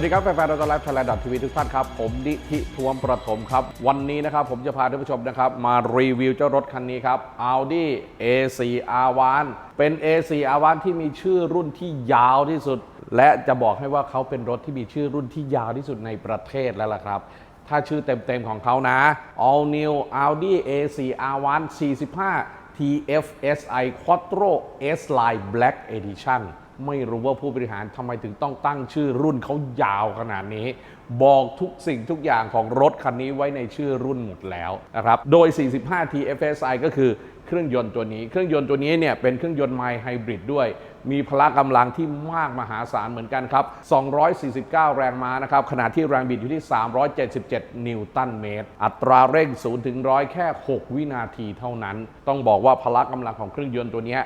สวัสดีครับแฟนๆรถไลฟ์ไทยแลนด์ทีวีทุกท่านครับ ผมนิธิทวมประถมครับ วันนี้นะครับผมจะพาท่านผู้ชมนะครับมารีวิวเจ้ารถคันนี้ครับ Audi A4 R1 เป็น A4 R1 ที่มีชื่อรุ่นที่ยาวที่สุด และจะบอกให้ว่าเขาเป็นรถที่มีชื่อรุ่นที่ยาวที่สุดในประเทศแล้วล่ะครับ ถ้าชื่อเต็มๆของเขานะ All New Audi A4 R1 45 TFSI Quattro S Line Black Edition ไม่รู้ว่าผู้บริหารทำไมถึงต้องตั้งชื่อรุ่นเขายาวขนาดนี้ บอกทุกสิ่งทุกอย่างของรถคันนี้ไว้ในชื่อรุ่นหมดแล้วนะครับ โดย 45 TFSI ก็คือเครื่องยนต์ตัวนี้ เครื่องยนต์ตัวนี้เนี่ยเป็นเครื่องยนต์ไมล์ไฮบริดด้วย มีพละกำลังที่มากมหาศาลเหมือนกันครับ 249 แรงม้านะครับ ขณะที่แรงบิดอยู่ที่ 377 นิวตันเมตร อัตราเร่ง 0 ถึง 100 แค่ 6 วินาทีเท่านั้น ต้องบอกว่าพละกำลังของเครื่องยนต์ตัวนี้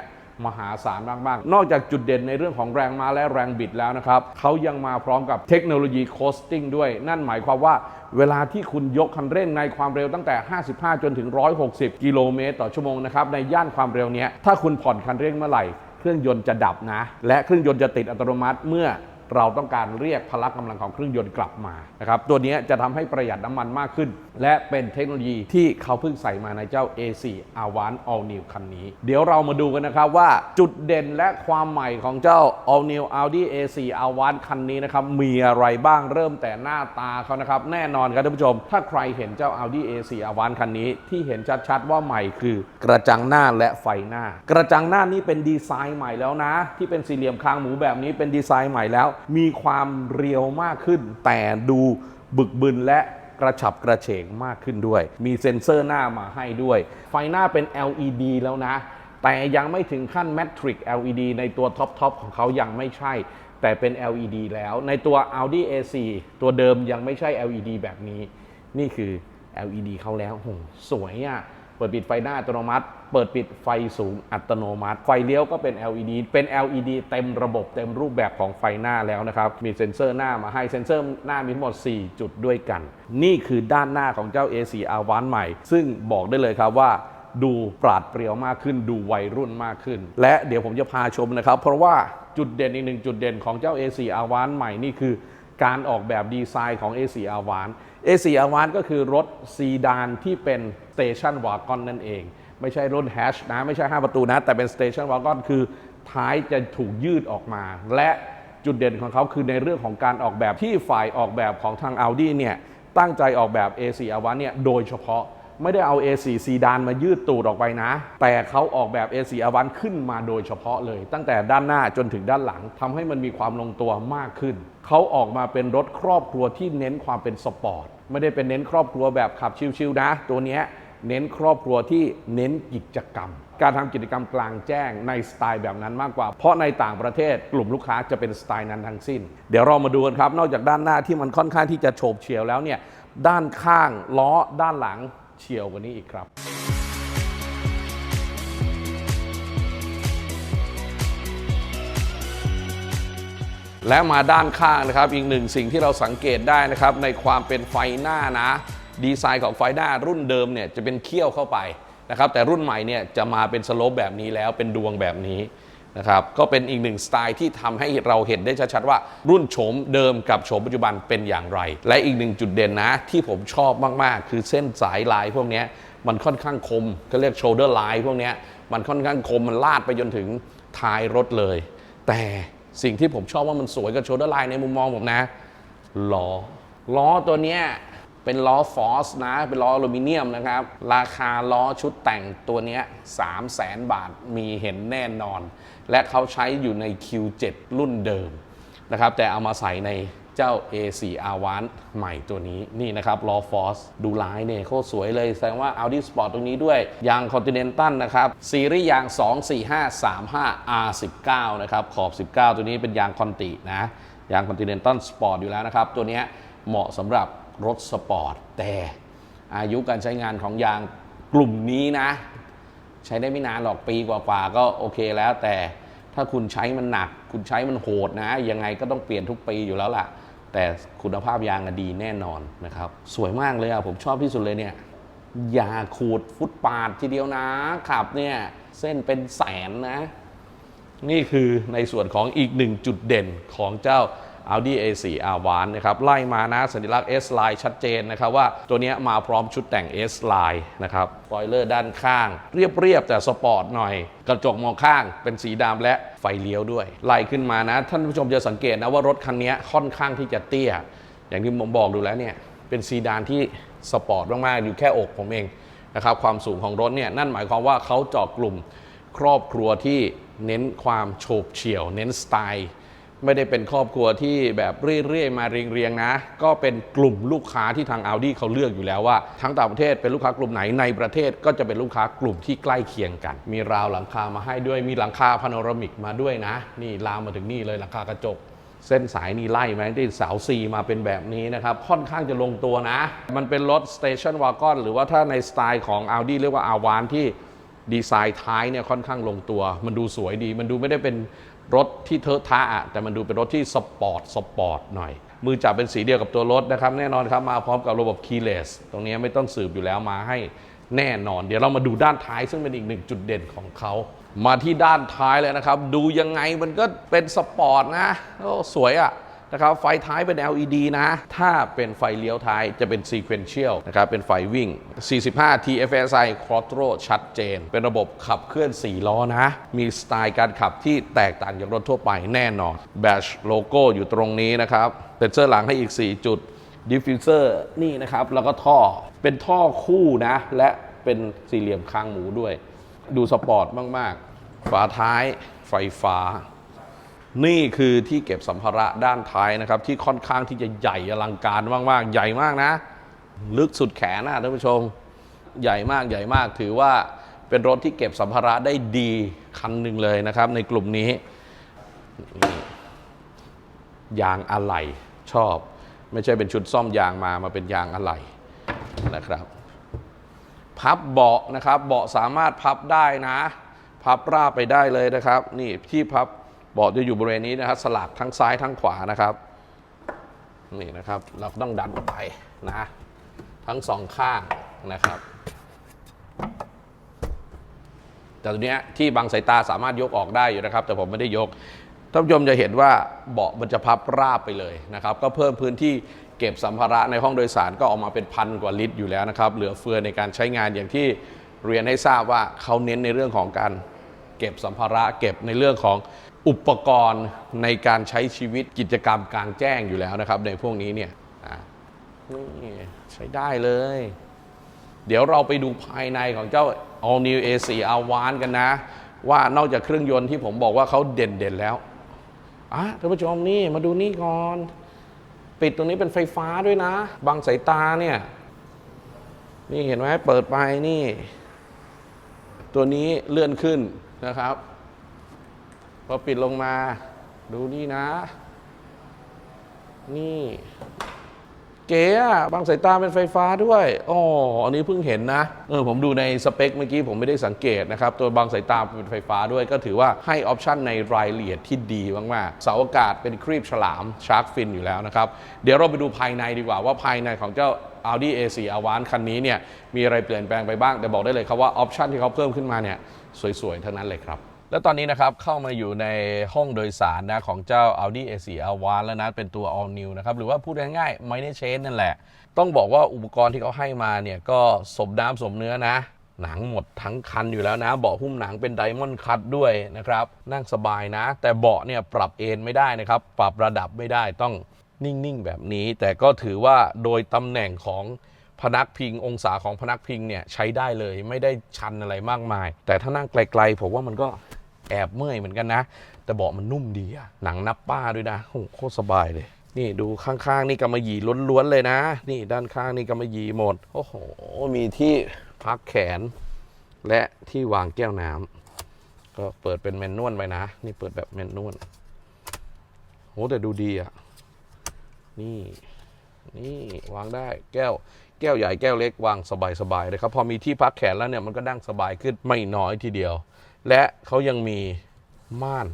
มหาศาลมาก ๆ นอกจากจุดเด่นในเรื่องของแรงม้าและแรงบิดแล้วนะครับเขายังมาพร้อมกับเทคโนโลยีโคสติ้งด้วย นั่นหมายความว่าเวลาที่คุณยกคันเร่งในความเร็วตั้งแต่ 55 จนถึง 160 กิโลเมตรต่อชั่วโมงนะครับในย่านความเร็วเนี้ยถ้าคุณผ่อนคันเร่งเมื่อไหร่ เครื่องยนต์จะดับนะ และเครื่องยนต์จะติดอัตโนมัติเมื่อ เราต้องการเรียกพละกำลังของเครื่องยนต์กลับมานะครับตัวนี้จะทำให้ประหยัดน้ำมันมากขึ้น และเป็นเทคโนโลยีที่เขาเพิ่งใส่มาในเจ้า A4 Avant All New คันนี้ เดี๋ยวเรามาดูกันนะครับว่าจุดเด่นและความใหม่ของเจ้า All New Audi A4 Avant คันนี้นะครับมีอะไรบ้างเริ่มแต่หน้าตาเขานะครับแน่นอนครับท่านผู้ชม ถ้าใครเห็นเจ้า Audi A4 Avant คันนี้ที่เห็นชัดๆว่าใหม่คือ กระจังหน้าและไฟหน้า กระจังหน้านี่เป็นดีไซน์ใหม่แล้วนะ ที่เป็นสี่เหลี่ยมคางหมูแบบนี้เป็นดีไซน์ใหม่แล้วมีความเรียวมากขึ้น แต่ดูบึกบึนและกระฉับกระเฉงมากขึ้นด้วย มีเซ็นเซอร์หน้ามาให้ด้วย ไฟหน้าเป็น LED แล้วนะ แต่ยังไม่ถึงขั้น Matrix LED ในตัวท็อปทอปของเขายังไม่ใช่ แต่เป็น LED แล้ว ในตัว Audi A4 ตัวเดิมยังไม่ใช่ LED แบบนี้ นี่คือ LED เขาแล้วโหสวยอะ่ะ ปิดปิดไฟหน้าอัตโนมัติ เปิดปิดไฟสูงอัตโนมัติ ไฟเลี้ยวก็เป็น LED เป็น LED เต็มระบบเต็มรูปแบบของไฟหน้าแล้วนะครับ มีเซ็นเซอร์หน้ามาให้เซ็นเซอร์หน้ามีทั้งหมด 4 จุดด้วยกัน นี่คือด้านหน้าของเจ้า A4 Avant ใหม่ ซึ่งบอกได้เลยครับว่าดูปราดเปรียวมากขึ้น ดูวัยรุ่นมากขึ้น และเดี๋ยวผมจะพาชมนะครับ เพราะว่าจุดเด่นอีกหนึ่งจุดเด่นของเจ้า A4 Avant ใหม่นี่คือ การออกแบบดีไซน์ของ A4 Avant A4 Avant ก็คือรถซีดานที่เป็น Station Wagon นั่นเอง ไม่ใช่รถแฮชนะ ไม่ใช่ 5 ประตูนะ แต่เป็น Station Wagon คือท้ายจะถูกยืดออกมา และจุดเด่นของเขาคือในเรื่องของการออกแบบที่ฝ่ายออกแบบของทาง Audi เนี่ยตั้งใจออกแบบ A4 Avant เนี่ยโดยเฉพาะไม่ได้เอา A4 ซีดานมายืดตูดออกไปนะ แต่เขาออกแบบ A4 a v a n ขึ้นมาโดยเฉพาะเลย ตั้งแต่ด้านหน้าจนถึงด้านหลังทำให้มันมีความลงตัวมากขึ้น เขาออกมาเป็นรถครอบครัวที่เน้นความเป็นสปอร์ต ไม่ได้เป็นเน้นครอบครัวแบบขับชิวๆนะ ตัวนี้เน้นครอบครัวที่เน้นกิจกรรม การทำกิจกรรมกลางแจ้งในสไตล์แบบนั้นมากกว่า เพราะในต่างประเทศกลุ่มลูกค้าจะเป็นสไตล์นั้นทั้งสิ้น เดี๋ยวเรามาดูกันครับ นอกจากด้านหน้าที่มันค่อนข้างที่จะโฉบเฉี่ยวแล้วเนี่ยด้านข้างล้อด้านหลังเฉียวกว่านี้อีกครับ และมาด้านข้างนะครับ อีกหนึ่งสิ่งที่เราสังเกตได้นะครับ ในความเป็นไฟหน้านะ ดีไซน์ของไฟหน้ารุ่นเดิมเนี่ยจะเป็นเขี้ยวเข้าไปนะครับ แต่รุ่นใหม่เนี่ยจะมาเป็นสโลปแบบนี้แล้วเป็นดวงแบบนี้นะครับ ก็เป็นอีกหนึ่งสไตล์ที่ทำให้เราเห็นได้ชัดๆว่า รุ่นโฉมเดิมกับโฉมปัจจุบันเป็นอย่างไร และอีกหนึ่งจุดเด่นนะ ที่ผมชอบมากๆ คือเส้นสายลายพวกนี้มันค่อนข้างคมเขาเรียก shoulder line พวกนี้มันค่อนข้างคมมันลาดไปจนถึงท้ายรถเลย แต่ สิ่งที่ผมชอบว่ามันสวยกับโชเดอร์ไลน์ในมุมมองผมนะล้อล้อตัวเนี้ยเป็นล้อฟอสนะ เป็นล้ออลูมิเนียมนะครับ ราคาล้อชุดแต่งตัวเนี้ย3 0 0แสนบาทมีเห็นแน่นอน และเขาใช้อยู่ใน Q7 รุ่นเดิมนะครับ แต่เอามาใส่ใน เจ้า A4 Avant ใหม่ตัวนี้นี่นะครับล้อฟอสดูลายเนี่ยโคตรสวยเลย แสดงว่า Audi Sport ตรงนี้ด้วย ยาง Continental นะครับ ซีรีส์ยาง 24535 R19 นะครับขอบ 19 ตัวนี้เป็นยางคอนตินะ ยาง Continental Sport อยู่แล้วนะครับ ตัวนี้เหมาะสำหรับรถสปอร์ต แต่อายุการใช้งานของยางกลุ่มนี้นะ ใช้ได้ไม่นานหรอกปีกว่าๆก็โอเคแล้วแต่ถ้าคุณใช้มันหนัก คุณใช้มันโหดนะ ยังไงก็ต้องเปลี่ยนทุกปีอยู่แล้วล่ะ แต่คุณภาพยางอะดีแน่นอนนะครับ สวยมากเลยอะผมชอบที่สุดเลยเนี่ยยาขูดฟุตปาดทีเดียวนะขับเนี่ยเส้นเป็นแสนนะ นี่คือในส่วนของอีกหนึ่งจุดเด่นของเจ้า Audi A4 Avant นะครับไล่มานะสัญลักษณ์ S Line ชัดเจนนะครับว่าตัวนี้มาพร้อมชุดแต่ง S Line นะครับสปอยเลอร์ด้านข้าง เรียบ ๆ แต่สปอร์ตหน่อย กระจกมองข้างเป็นสีดำและไฟเลี้ยวด้วย ไล่ขึ้นมานะ ท่านผู้ชมจะสังเกตนะว่ารถคันนี้ค่อนข้างที่จะเตี้ย อย่างที่ผมบอกดูแล้วเนี่ยเป็นซีดานที่สปอร์ตมาก ๆ อยู่แค่อกผมเองนะครับความสูงของรถเนี่ยนั่นหมายความว่าเขาเจาะกลุ่มครอบครัวที่เน้นความโฉบเฉี่ยว เน้นสไตล์ ไม่ได้เป็นครอบครัวที่แบบเรื่อยๆมาเรียงๆนะ ก็เป็นกลุ่มลูกค้าที่ทาง Audi เขาเลือกอยู่แล้วว่า ทั้งต่างประเทศเป็นลูกค้ากลุ่มไหนในประเทศก็จะเป็นลูกค้ากลุ่มที่ใกล้เคียงกัน มีราวหลังคามาให้ด้วยมีหลังคาพาโนรามิกมาด้วยนะ นี่ลามมาถึงนี่เลยหลังคากระจกเส้นสายนี่ไล่มาที่เสาซีมาเป็นแบบนี้นะครับ ค่อนข้างจะลงตัวนะ มันเป็นรถสเตชันวากอนหรือว่าถ้าในสไตล์ของ Audi เรียกว่าอาวานที่ดีไซน์ท้ายเนี่ยค่อนข้างลงตัว มันดูสวยดี มันดูไม่ได้เป็น รถที่เทอะทะแต่มันดูเป็นรถที่สปอร์ตสปอร์ตหน่อย มือจับเป็นสีเดียวกับตัวรถนะครับ แน่นอนครับมาพร้อมกับระบบคีย์เลสตรงนี้ไม่ต้องสืบอยู่แล้วมาให้แน่นอน เดี๋ยวเรามาดูด้านท้ายซึ่งเป็นอีกหนึ่งจุดเด่นของเขา มาที่ด้านท้ายเลยนะครับ ดูยังไงมันก็เป็นสปอร์ตนะโอ้สวยอะ นะครับไฟท้ายเป็น LED นะ ถ้าเป็นไฟเลี้ยวท้ายจะเป็น sequential นะครับเป็นไฟวิ่ง 45 TFSI Quattro ชัดเจน เป็นระบบขับเคลื่อน 4 ล้อนะ มีสไตล์การขับที่แตกต่างจากรถทั่วไปแน่นอนแบชโลโก้อยู่ตรงนี้นะครับเซ็นเซอร์หลังให้อีก 4 จุดดิฟฟิวเซอร์นี่นะครับ แล้วก็ท่อเป็นท่อคู่นะ และเป็นสี่เหลี่ยมคางหมูด้วย ดูสปอร์ตมาก ๆ ฝาท้ายไฟฟ้า นี่คือที่เก็บสัมภาระด้านท้ายนะครับ ที่ค่อนข้างที่จะใหญ่อลังการมากๆ ใหญ่มากนะ ลึกสุดแขนนะท่านผู้ชม ใหญ่มากใหญ่มากถือว่าเป็นรถที่เก็บสัมภาระได้ดีคันหนึ่งเลยนะครับ ในกลุ่มนี้ ยางอะไหล่ชอบ ไม่ใช่เป็นชุดซ่อมยางมามาเป็นยางอะไหล่นะครับพับเบาะนะครับ เบาะสามารถพับได้นะ พับราบไปได้เลยนะครับ นี่ที่พับ เบาะจะอยู่บริเวณนี้นะครับ สลักทั้งซ้ายทั้งขวานะครับนี่นะครับ เราต้องดันไปนะทั้งสองข้างนะครับ แต่ตัวนี้ที่บางสายตาสามารถยกออกได้อยู่นะครับ แต่ผมไม่ได้ยกท่านผู้ชมจะเห็นว่าเบาะมันจะพับราบไปเลยนะครับ ก็เพิ่มพื้นที่เก็บสัมภาระในห้องโดยสารก็ออกมาเป็นพันกว่าลิตรอยู่แล้วนะครับ เหลือเฟือในการใช้งานอย่างที่เรียนให้ทราบว่าเขาเน้นในเรื่องของการเก็บสัมภาระ เก็บในเรื่องของ อุปกรณ์ในการใช้ชีวิตกิจกรรมกลางแจ้งอยู่แล้วนะครับ ในพวกนี้เนี่ยนี่ใช้ได้เลย เดี๋ยวเราไปดูภายในของเจ้า All New A4 Avan กันนะ ว่านอกจากเครื่องยนต์ที่ผมบอกว่าเขาเด่นเด่นๆแล้วอะท่านผู้ชมนี่มาดูนี่ก่อน ปิดตรงนี้เป็นไฟฟ้าด้วยนะ บางสายตาเนี่ย นี่เห็นไหมเปิดไปนี่ ตัวนี้เลื่อนขึ้นนะครับ พอปิดลงมา ดูนี่นะ นี่ เก๋อะบางสายตาเป็นไฟฟ้าด้วยอ๋ออันนี้เพิ่งเห็นนะ เออผมดูในสเปคเมื่อกี้ผมไม่ได้สังเกตนะครับ ตัวบางสายตาเป็นไฟฟ้าด้วย ก็ถือว่าให้ออปชันในรายละเอียดที่ดีมาก ๆ เสาอากาศเป็นครีบฉลามชาร์กฟินอยู่แล้วนะครับ เดี๋ยวเราไปดูภายในดีกว่าว่าภายในของเจ้า Audi A4 Avant คันนี้เนี่ยมีอะไรเปลี่ยนแปลงไปบ้างแต่บอกได้เลยครับว่าออปชันที่เขาเพิ่มขึ้นมาเนี่ยสวย ๆ ทั้งนั้นเลยครับ แล้วตอนนี้นะครับเข้ามาอยู่ในห้องโดยสารนะของเจ้า Audi A4 Avant แล้วนะเป็นตัว All New นะครับหรือว่าพูดง่ายๆไม่ได้เชนนั่นแหละ ต้องบอกว่าอุปกรณ์ที่เขาให้มาเนี่ยก็สมน้ำสมเนื้อนะ หนังหมดทั้งคันอยู่แล้วนะ เบาะหุ้มหนังเป็นไดมอนด์คัตด้วยนะครับ นั่งสบายนะ แต่เบาะเนี่ยปรับเอนไม่ได้นะครับ ปรับระดับไม่ได้ต้องนิ่งๆแบบนี้ แต่ก็ถือว่าโดยตำแหน่งของพนักพิงองศาของพนักพิงเนี่ยใช้ได้เลยไม่ได้ชันอะไรมากมาย แต่ถ้านั่งไกลๆผมว่ามันก็ แอบเมื่อยเหมือนกันนะ แต่เบาะมันนุ่มดีอะหนังนับป้าด้วยนะโอ้โหโคตรสบายเลย นี่ดูข้างๆ นี่กำมะหยี่ล้วนๆเลยนะ นี่ด้านข้างนี่กำมะหยี่หมด โอ้โห มีที่พักแขน และที่วางแก้วน้ำก็เปิดเป็นแมนนวลไปนะ นี่เปิดแบบแมนนวลโหแต่ดูดีอะนี่นี่วางได้แก้วแก้วใหญ่แก้วเล็กวางสบายๆเลยครับ พอมีที่พักแขนแล้วเนี่ยมันก็นั่งสบายขึ้นไม่น้อยทีเดียว และเขายังมีม่าน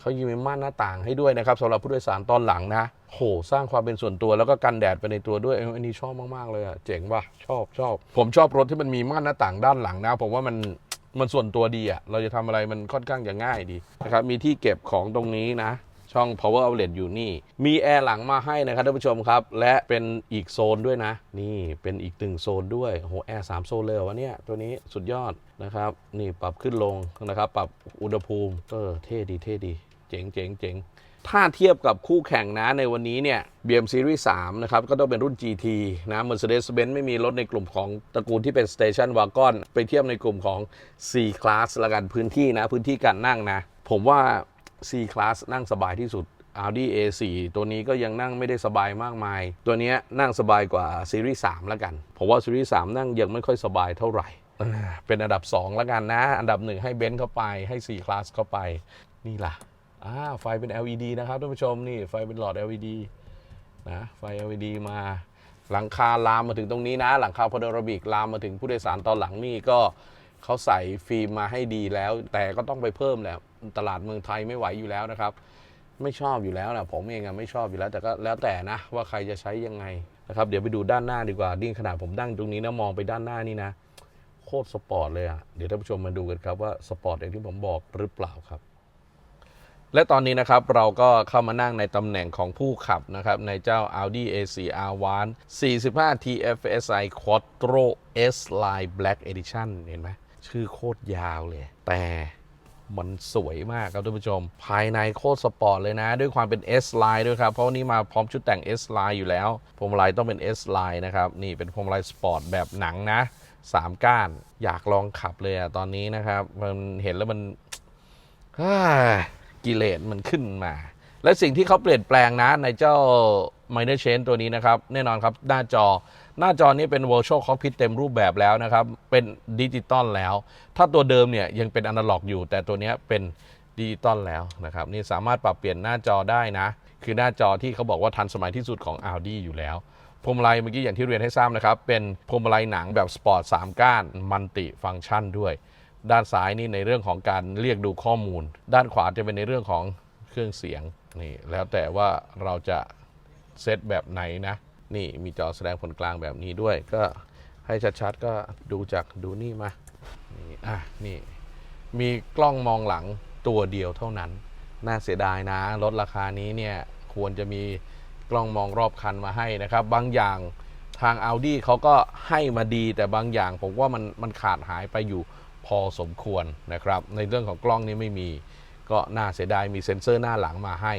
เขายังมีม่านหน้าต่างให้ด้วยนะครับสำหรับผู้โดยสารตอนหลังนะโหสร้างความเป็นส่วนตัวแล้วก็กันแดดไปในตัวด้วยอันนี้ชอบมากๆเลยอะเจ๋งว่ะชอบชอบ ผมชอบรถที่มันมีม่านหน้าต่างด้านหลังนะ ผมว่ามันมันส่วนตัวดีอะเราจะทำอะไรมันค่อนข้างจะง่ายดีนะครับมีที่เก็บของตรงนี้นะ ช่อง power outlet อยู่นี่ มีแอร์หลังมาให้นะครับท่านผู้ชมครับ และเป็นอีกโซนด้วยนะ นี่เป็นอีกหนึ่งโซนด้วยโหแอร์สามโซนเลยวะเนี่ยตัวนี้สุดยอดนะครับ นี่ปรับขึ้นลงนะครับ ปรับอุณหภูมิเออเท่ดีเท่ดีเจ๋งเจ๋งเจ๋งถ้าเทียบกับคู่แข่งนะในวันนี้เนี่ย BM Series 3 นะครับ ก็ต้องเป็นรุ่น GT นะ Mercedes-Benz ไม่มีรถในกลุ่มของตระกูลที่เป็น Station Wagon ไปเทียบในกลุ่มของ C Class ละกันพื้นที่นะ พื้นที่การนั่งนะ ผมว่า C Class นั่งสบายที่สุด Audi A4 ตัวนี้ก็ยังนั่งไม่ได้สบายมากมาย ตัวนี้นั่งสบายกว่า Series 3ละกันผมว่า Series 3นั่งยังไม่ค่อยสบายเท่าไหร่ เป็นอันดับ2ละกันนะ อันดับ 1 ให้เบนซ์เข้าไป ให้ C Class เข้าไป นี่ล่ะอ่าไฟเป็น LED นะครับท่านผู้ชมนี่ไฟเป็นหลอด LED นะไฟ LED มาหลังคาลามมาถึงตรงนี้นะ หลังคาพาโนรามิกลามมาถึงผู้โดยสารตอนหลังนี่ก็เขาใส่ฟิล์มมาให้ดีแล้ว แต่ก็ต้องไปเพิ่มแหละ ตลาดเมืองไทยไม่ไหวอยู่แล้วนะครับ ไม่ชอบอยู่แล้วนะผมเองอะไม่ชอบอยู่แล้ว แต่ก็แล้วแต่นะว่าใครจะใช้ยังไงนะครับเดี๋ยวไปดูด้านหน้าดีกว่านี่ขนาดผมนั่งตรงนี้นะมองไปด้านหน้านี่นะโคตรสปอร์ตเลยอะเดี๋ยวท่านผู้ชมมาดูกันครับว่าสปอร์ตอย่างที่ผมบอกหรือเปล่าครับและตอนนี้นะครับเราก็เข้ามานั่งในตำแหน่งของผู้ขับนะครับในเจ้า Audi A4 R1 45 TFSI Quattro S Line Black Edition เห็นไหมชื่อโคตรยาวเลย แต่ มันสวยมากครับท่านผู้ชม ภายในโคตรสปอร์ตเลยนะ ด้วยความเป็น S Line ด้วยครับ เพราะวันนี้มาพร้อมชุดแต่ง S Line อยู่แล้วพวงมาลัยต้องเป็น S Line นะครับ นี่เป็นพวงมาลัยสปอร์ตแบบหนังนะ3ก้านอยากลองขับเลยอะตอนนี้นะครับ มันเห็นแล้วมันกิเลสมันขึ้นมา และสิ่งที่เขาเปลี่ยนแปลงนะในเจ้า Minor Change ตัวนี้นะครับ แน่นอนครับหน้าจอ หน้าจอนี้เป็น Virtual Cockpit เต็มรูปแบบแล้วนะครับ เป็นดิจิตอลแล้ว ถ้าตัวเดิมเนี่ยยังเป็นอนาล็อกอยู่ แต่ตัวนี้เป็นดิจิตอลแล้วนะครับ นี่สามารถปรับเปลี่ยนหน้าจอได้นะ คือหน้าจอที่เขาบอกว่าทันสมัยที่สุดของ Audi อยู่แล้วพวงมาลัยเมื่อกี้อย่างที่เรียนให้ทราบนะครับ เป็นพวงมาลัยหนังแบบสปอร์ต3ก้านมัลติฟังก์ชันด้วย ด้านซ้ายนี่ในเรื่องของการเรียกดูข้อมูล ด้านขวาจะเป็นในเรื่องของเครื่องเสียง นี่แล้วแต่ว่าเราจะเซตแบบไหนนะ นี่มีจอแสดงผลกลางแบบนี้ด้วย ก็ให้ชัดๆก็ดูจากดูนี่มา นี่อะนี่ มีกล้องมองหลังตัวเดียวเท่านั้น น่าเสียดายนะ รถราคานี้เนี่ยควรจะมีกล้องมองรอบคันมาให้นะครับ บางอย่างทาง Audi เขาก็ให้มาดีแต่บางอย่างผมว่ามันมันขาดหายไปอยู่พอสมควรนะครับ ในเรื่องของกล้องนี้ไม่มี ก็น่าเสียดายมีเซ็นเซอร์หน้าหลังมาให้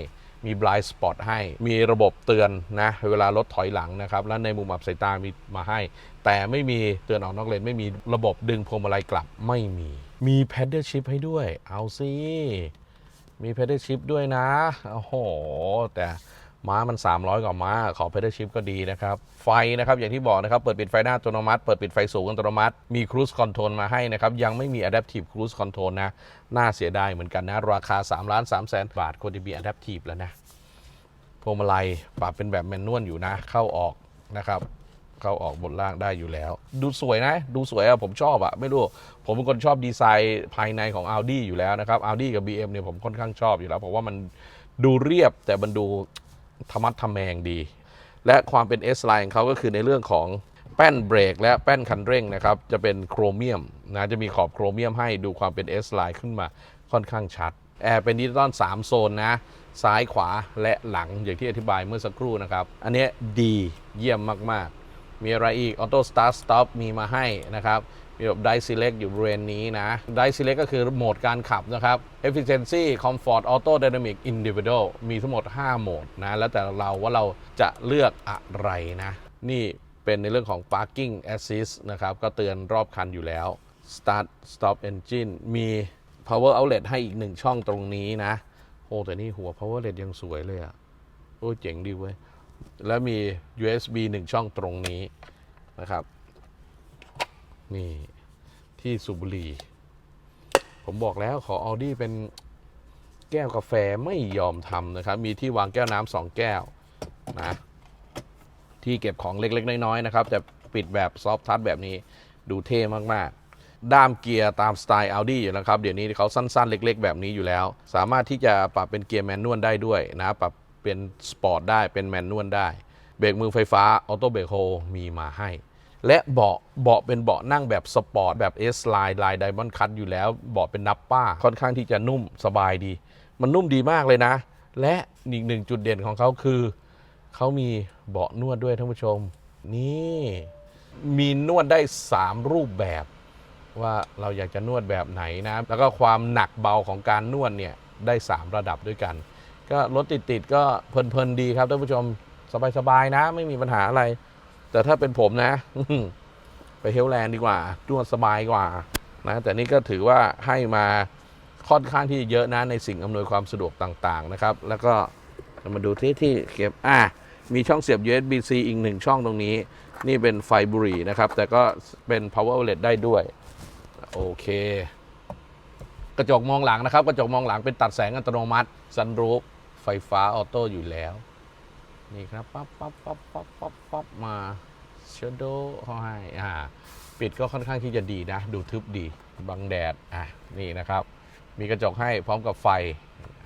มี blind spot ให้ มีระบบเตือนนะเวลารถถอยหลังนะครับ และในมุมอับสายตามีมาให้ แต่ไม่มีเตือนออกนอกเลนไม่มีระบบดึงพวงมาลัยกลับไม่มี มี pedal shift ให้ด้วย เอาสิมี pedal shift ด้วยนะโอ้โหแต่ ม้ามัน 300 กว่าม้า ขอ pedal s h i f ก็ดีนะครับ ไฟนะครับ อย่างที่บอกนะครับ เปิดปิดไฟหน้าอัตโนมัติ เปิดปิดไฟสูงอัตโนมัติ มี cruise control มาให้นะครับ ยังไม่มี adaptive cruise control นะ น่าเสียดายเหมือนกันนะ ราคา 3 ล้าน3แสนบาทควรจะมี adaptive แล้วนะ พวงมาลัยปรับเป็นแบบแมนนวลอยู่นะ เข้าออกนะครับ เข้าออกบนล่างได้อยู่แล้ว ดูสวยนะ ดูสวยอะผมชอบอะไม่รู้ ผมเป็นคนชอบดีไซน์ภายในของ Audi อยู่แล้วนะครับ Audi กับ BM เนี่ยผมค่อนข้างชอบอยู่แล้ว เพราะว่ามันดูเรียบแต่มันดู ธรรมัดทำแมงดี และความเป็น S line ของเขาก็คือในเรื่องของแป้นเบรกและแป้นคันเร่งนะครับ จะเป็นโครเมียมนะจะมีขอบโครเมียมให้ดูความเป็น S line ขึ้นมาค่อนข้างชัด แอร์เป็นดิจิตอล3 โซนนะ ซ้ายขวาและหลังอย่างที่อธิบายเมื่อสักครู่นะครับ อันเนี้ยดีเยี่ยมมาก ๆ มีอะไรอีก Auto Start Stop มีมาให้นะครับ มีแบบ Dive Select อยู่บริเวณนี้นะ Dive Select ก็คือโหมดการขับนะครับ Efficiency Comfort Auto Dynamic Individual มีทั้งหมด 5 โหมดนะ แล้วแต่เราว่าเราจะเลือกอะไรนะ นี่เป็นในเรื่องของ Parking Assist นะครับ ก็เตือนรอบคันอยู่แล้ว Start Stop Engine มี Power Outlet ให้อีกหนึ่งช่องตรงนี้นะ โอ้แต่นี่หัว Power Outlet ยังสวยเลยอะโอ้เจ๋งดีเว้ย แล้วมี USB 1 ช่องตรงนี้นะครับ นี่ที่สุบุรีผมบอกแล้วขออ Audi เป็นแก้วกาแฟไม่ยอมทำนะครับ มีที่วางแก้วน้ำสองแก้วนะ ที่เก็บของเล็กๆ น้อยๆนะครับแต่ปิดแบบซอฟทัชแบบนี้ดูเท่มากๆ ด้ามเกียร์ตามสไตล์ Audi อยู่นะครับ เดี๋ยวนี้เขาสั้นๆ เล็ก ๆ แบบนี้อยู่แล้ว สามารถที่จะปรับเป็นเกียร์แมนนวลได้ด้วยนะ ปรับเป็นสปอร์ตได้เป็นแมนนวลได้ เบรกมือไฟฟ้าออโต้เบรกโฮมีมาให้ และเบาะเบาะเป็นเบาะนั่งแบบสปอร์ตแบบ S line ลายไดมอนด์คัตอยู่แล้วเบาะเป็นนับป้า ค่อนข้างที่จะนุ่มสบายดี มันนุ่มดีมากเลยนะ และอีกหนึ่งจุดเด่นของเขาคือ เขามีเบาะนวดด้วยท่านผู้ชม นี่ มีนวดได้ 3 รูปแบบ ว่าเราอยากจะนวดแบบไหนนะ แล้วก็ความหนักเบาของการนวดเนี่ยได้ 3 ระดับด้วยกัน ก็รถติดๆก็เพลินๆดีครับท่านผู้ชมสบายๆนะ ไม่มีปัญหาอะไร แต่ถ้าเป็นผมนะ ไปเฮลแลนด์ดีกว่านวดสบายกว่านะแต่นี่ก็ถือว่าให้มาค่อนข้างที่เยอะนะในสิ่งอำนวยความสะดวกต่างๆนะครับ แล้วก็มาดูที่ที่เก็บอะมีช่องเสียบ USB-C อีกหนึ่งช่องตรงนี้ นี่เป็นไฟบุหรี่นะครับ แต่ก็เป็น power outlet ได้ด้วย โอเค กระจกมองหลังนะครับ กระจกมองหลังเป็นตัดแสงอัตโนมัติซันรูฟไฟฟ้าออโต้อยู่แล้ว นี่ครับปั๊บปั๊บปั๊บปั๊บปั๊บปั๊บมาเชโดเขาให้อ่าปิดก็ค่อนข้างที่จะดีนะ ดูทึบดีบังแดดอะนี่นะครับ มีกระจกให้พร้อมกับไฟ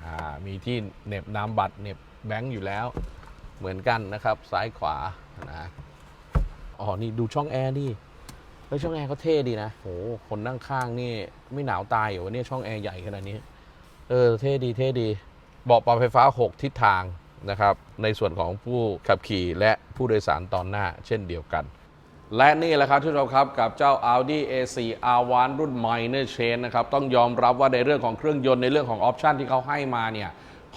อ่ามีที่เน็บน้ำบัตรเน็บแบงค์อยู่แล้ว เหมือนกันนะครับ ซ้ายขวานะอ๋อนี่ดูช่องแอร์ดิเฮ้ยช่องแอร์เขาเท่ดีนะโหคนนั่งข้างนี่ไม่หนาวตายเหรอวะเนี่ยช่องแอร์ใหญ่ขนาดนี้ เออเท่ดีเท่ดีเบาะปรับไฟฟ้า 6 ทิศทาง นะครับในส่วนของผู้ขับขี่และผู้โดยสารตอนหน้าเช่นเดียวกัน และนี่แหละครับทุกท่านครับกับเจ้า Audi A4 R1 รุ่น Minor Change นะครับต้องยอมรับว่าในเรื่องของเครื่องยนต์ในเรื่องของออปชันที่เขาให้มาเนี่ย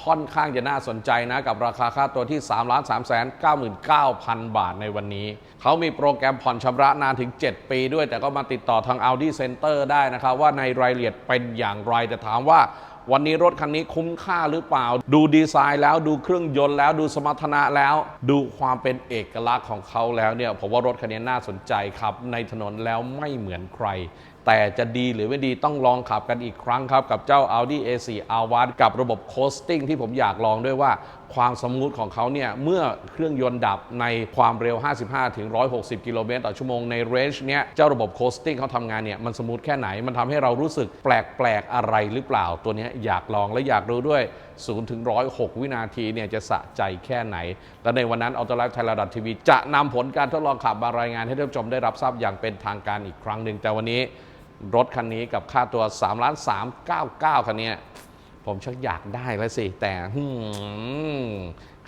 ค่อนข้างจะน่าสนใจนะ กับราคาค่าตัวที่ 3 3 9 9 0 0 0 บาทในวันนี้ เขามีโปรแกรมผ่อนชำระนานถึง 7 ปีด้วย แต่ก็มาติดต่อทาง Audi Center ได้นะครับว่าในรายละเอียดเป็นอย่างไรแต่ถามว่า วันนี้รถคันนี้คุ้มค่าหรือเปล่า ดูดีไซน์แล้วดูเครื่องยนต์แล้วดูสมรรถนะแล้ว ดูความเป็นเอกลักษณ์ของเขาแล้วเนี่ยผมว่ารถคันนี้น่าสนใจครับ ในถนนแล้วไม่เหมือนใคร แต่จะดีหรือไม่ดีต้องลองขับกันอีกครั้งครับ กับเจ้า Audi A4 R1 กับระบบโคสติ้งที่ผมอยากลองด้วยว่า ความสมูทของเขาเนี่ยเมื่อเครื่องยนต์ดับในความเร็ว 55ถึง160 กิโลเมตรต่อชั่วโมงในเรนจ์เนี้ยเจ้าระบบ Coasting เขาทำงานเนี่ยมันสมูทแค่ไหนมันทำให้เรารู้สึกแปลกๆอะไรหรือเปล่าตัวนี้อยากลองและอยากรู้ด้วย 0 ถึง 106 วินาทีเนี่ยจะสะใจแค่ไหน และในวันนั้น Auto Life Thailand TV จะนำผลการทดลองขับมารายงานให้ท่านผู้ชมได้รับทราบอย่างเป็นทางการอีกครั้งหนึ่งแต่วันนี้รถคันนี้กับค่าตัว3ล้าน399คันนี้ ผมชักอยากได้แล้วสิ แต่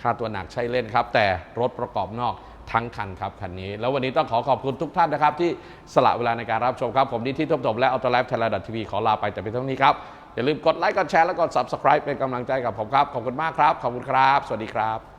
ค่าตัวหนักใช่เล่นครับ แต่รถประกอบนอกทั้งคันครับคันนี้ แล้ววันนี้ต้องขอขอบคุณทุกท่านนะครับ ที่สละเวลาในการรับชมครับ ผมนิติทบทบและอัลต l ไลฟ์ไทยแลดทีวีขอลาไปแต่เพียงเท่านี้ครับ อย่าลืมกดไลค์กดแชร์และกด subscribe เป็นกำลังใจกับผมครับ ขอบคุณมากครับ ขอบคุณครับ สวัสดีครับ